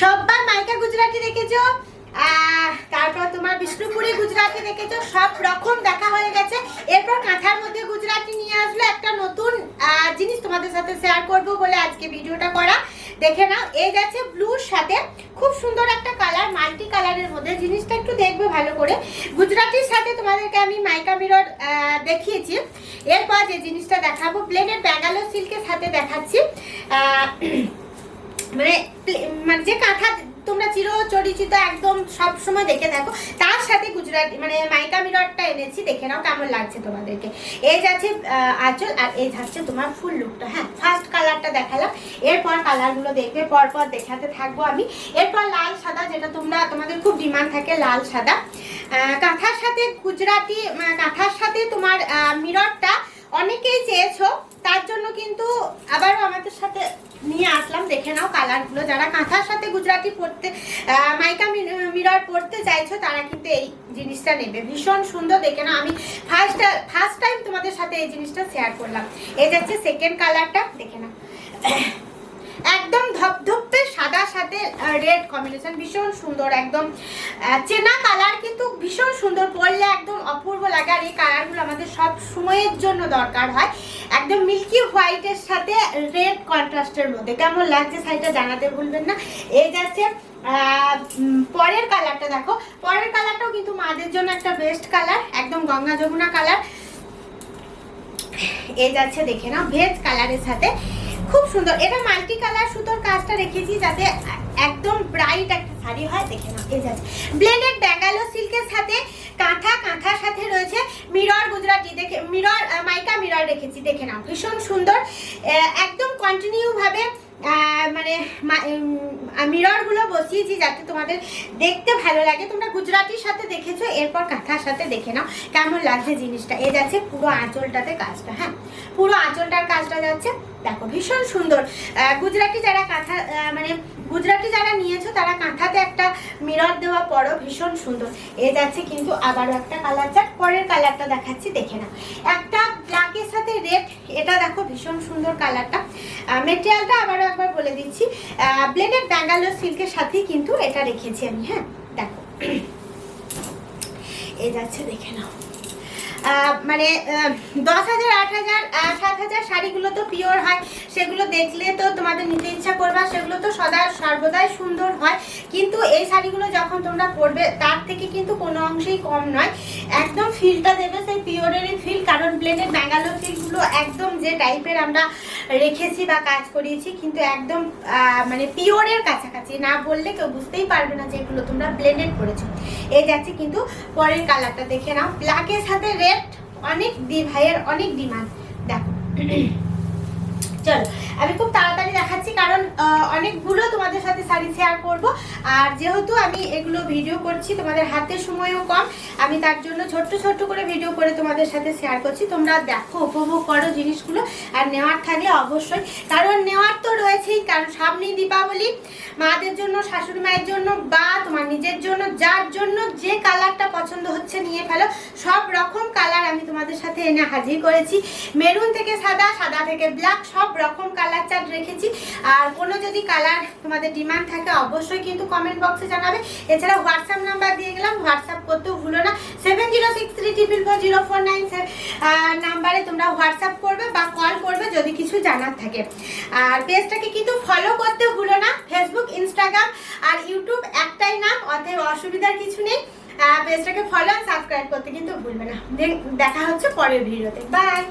সব্বার মাইকা গুজরাটি দেখেছ? তারপর তোমার বিষ্ণুপুরি গুজরাটি দেখেছ? সব রকম দেখা হয়ে গেছে। এরপর কাঁথার মধ্যে গুজরাটি নিয়ে আসলো একটা নতুন জিনিস তোমাদের সাথে শেয়ার করব বলে আজকে ভিডিওটা করা। দেখে নাও এই যাচ্ছে ব্লুর সাথে খুব সুন্দর একটা কালার মাল্টি কালারের মধ্যে। জিনিসটা একটু দেখবে ভালো করে। গুজরাটির সাথে তোমাদেরকে আমি মাইকা মিরর দেখিয়েছি। এরপর যে জিনিসটা দেখাবো প্লেনের ব্যাঙ্গালোর সিল্কের সাথে দেখাচ্ছি। মানে মানে যে কাঁথা তোমরা চির চরিচিত একদম সব সময় দেখে থাকো তার সাথে গুজরাটি মানে মাইকা মিররটা এনেছি দেখে নাও কেমন লাগছে তোমাদেরকে। এই যাচ্ছে আঁচল আর এই যাচ্ছে তোমার ফুল লুকটা হ্যাঁ? ফার্স্ট কালারটা দেখালাম এরপর কালারগুলো দেখবে পরপর দেখাতে থাকব আমি। এরপর লাল সাদা যেটা তোমরা তোমাদের খুব ডিমান্ড থাকে লাল সাদা। কাঁথার সাথে গুজরাটি আহ, কাঁথার সাথে তোমার মিররটা অনেকেই চেয়েছো তার জন্য কিন্তু আবারও আমাদের সাথে নিয়ে আসলাম। দেখে নাও কালারগুলো। যারা কাঁথার সাথে গুজরাটি পড়তে মাইকা মিরর পড়তে চাইছো, তারা কিন্তু এই জিনিসটা নেবে। ভীষণ সুন্দর। দেখে নাও, আমি ফার্স্ট ফার্স্ট টাইম তোমাদের সাথে এই জিনিসটা শেয়ার করলাম। এই যাচ্ছে সেকেন্ড কালারটা দেখে নাও। একদম ধপধপে সাদা সাথে রেড কম্বিনেশন ভীষণ সুন্দর, একদম চেনা কালার কিন্তু ভীষণ সুন্দর, পরলে একদম অপূর্ব লাগে আর এই কালারগুলো আমাদের সব সময়ের জন্য দরকার হয়। একদম মিল্কি হোয়াইটের সাথে রেড কন্ট্রাস্টের মধ্যে। কেমন লাগছে শাড়িটা জানাতে ভুলবেন না। এই যাচ্ছে পরের কালারটা দেখো। পরের কালারটাও কিন্তু মাদের জন্য একটা বেস্ট কালার একদম গঙ্গা যমুনা কালার এই যাচ্ছে দেখে নাও ভেজ কালারের সাথে। খুব সুন্দর। এটা মাল্টি কালার সুতোর কাজটা রেখেছি যাতে একদম ব্রাইট একটা শাড়ি হয় দেখে নাও এই যাচ্ছে ব্লেন্ডেড ব্যাঙ্গালো সিল্কের সাথে কাঁথা কাঁথার সাথে রয়েছে মিরর গুজরাটি দেখে মিরর মাইকা মিরর রেখেছি দেখে নাও ভীষণ সুন্দর। একদম কন্টিনিউ ভাবে আহ, মানে মিররগুলো বসিয়েছি যাতে তোমাদের দেখতে ভালো লাগে। তোমরা গুজরাটির সাথে দেখেছ এরপর কাঁথার সাথে দেখে নাও কেমন লাগছে জিনিসটা। এ যাচ্ছে পুরো আঁচলটাতে কাজটা হ্যাঁ? পুরো আঁচলটার কাজটা যাচ্ছে। দেখো, ভীষণ সুন্দর। গুজরাটি যারা কাঁথা মানে গুজরাটি যারা নিয়েছো, তারা কাঁথাতে একটা মিরর দেওয়া পরও ভীষণ সুন্দর। এ যাচ্ছে কিন্তু আবারও একটা কালার চাট পরের কালারটা দেখাচ্ছি, দেখে নাও। একটা ব্ল্যাকের সাথে রেড এটা দেখো ভীষণ সুন্দর কালারটা মেটেরিয়ালটা আবারও একবার বলে দিচ্ছি। ব্লেডেড ব্যাঙ্গালোর সিল্কের সাথেই কিন্তু এটা রেখেছি আমি হ্যাঁ? দেখো। এ যাচ্ছে, দেখে নাও। মানে দশ হাজার, আট হাজার সাত হাজার শাড়িগুলো তো পিওর হয়। সেগুলো দেখলে তো তোমাদের নিতে ইচ্ছা করবে সেগুলো তো সদা সর্বদাই সুন্দর হয়। কিন্তু এই শাড়িগুলো যখন তোমরা পরবে, তার থেকে কিন্তু কোনো অংশেই কম নয়। একদম ফিলটা দেবে সেই ফিল কারণ প্লেনের ব্যাঙ্গালোর ফিলগুলো একদম যে টাইপের আমরা রেখেছি বা কাজ করিয়েছি, কিন্তু একদম মানে পিওরের কাছাকাছি। না বললে কেউ বুঝতেই পারবে না যে এগুলো তোমরা ব্লেন্ডেড করেছ। এই যাচ্ছে কিন্তু পরের কালারটা দেখে নাও। ব্ল্যাকের সাথে রেড অনেক দি ভাইয়ের অনেক ডিমান্ড দেখো। চলো, আমি খুব তাড়াতাড়ি দেখাচ্ছি, কারণ অনেকগুলো তোমাদের সাথে শাড়ি শেয়ার করব। আর যেহেতু আমি এগুলো ভিডিও করছি, তোমাদের হাতে সময়ও কম, আমি তার জন্য ছোট্ট ছোট্ট করে ভিডিও করে তোমাদের সাথে শেয়ার করছি। তোমরা দেখো, উপভোগ করো জিনিসগুলো, আর নেওয়ার থাকলে অবশ্যই, কারণ নেওয়ার তো রয়েছেই, কারণ সামনেই দীপাবলি। মাদের জন্য, শাশুড়ি মায়ের জন্য, বা তোমার নিজের জন্য, যার জন্য যে কালারটা পছন্দ হচ্ছে নিয়ে ফেলো, সব রকম কালার আমি তোমাদের সাথে এনে হাজির করেছি। মেরুন থেকে সাদা সাদা থেকে ব্ল্যাক সব রকম কালার চার্ট রেখেছি। আর কোনো যদি কালার তোমাদের ডিমান্ড থাকে, অবশ্যই কিন্তু কমেন্ট বক্সে জানাবে। এছাড়া হোয়াটসঅ্যাপ নাম্বার দিয়ে গেলাম হোয়াটসঅ্যাপ করতেও ভুলো না। Seven zero six three triple four zero four nine নাম্বারে তোমরা হোয়াটসঅ্যাপ করবে বা কল করবে যদি কিছু জানার থাকে। আর পেজটাকে কিন্তু ফলো করতে ভুলো না। ফেসবুক ইনস্টাগ্রাম আর ইউটিউব একটাই নাম, অতএব অসুবিধার কিছু নেই। পেজটাকে ফলো আর সাবস্ক্রাইব করতে কিন্তু ভুলবে না। দেখ- দেখা হচ্ছে পরের ভিডিওতে বাই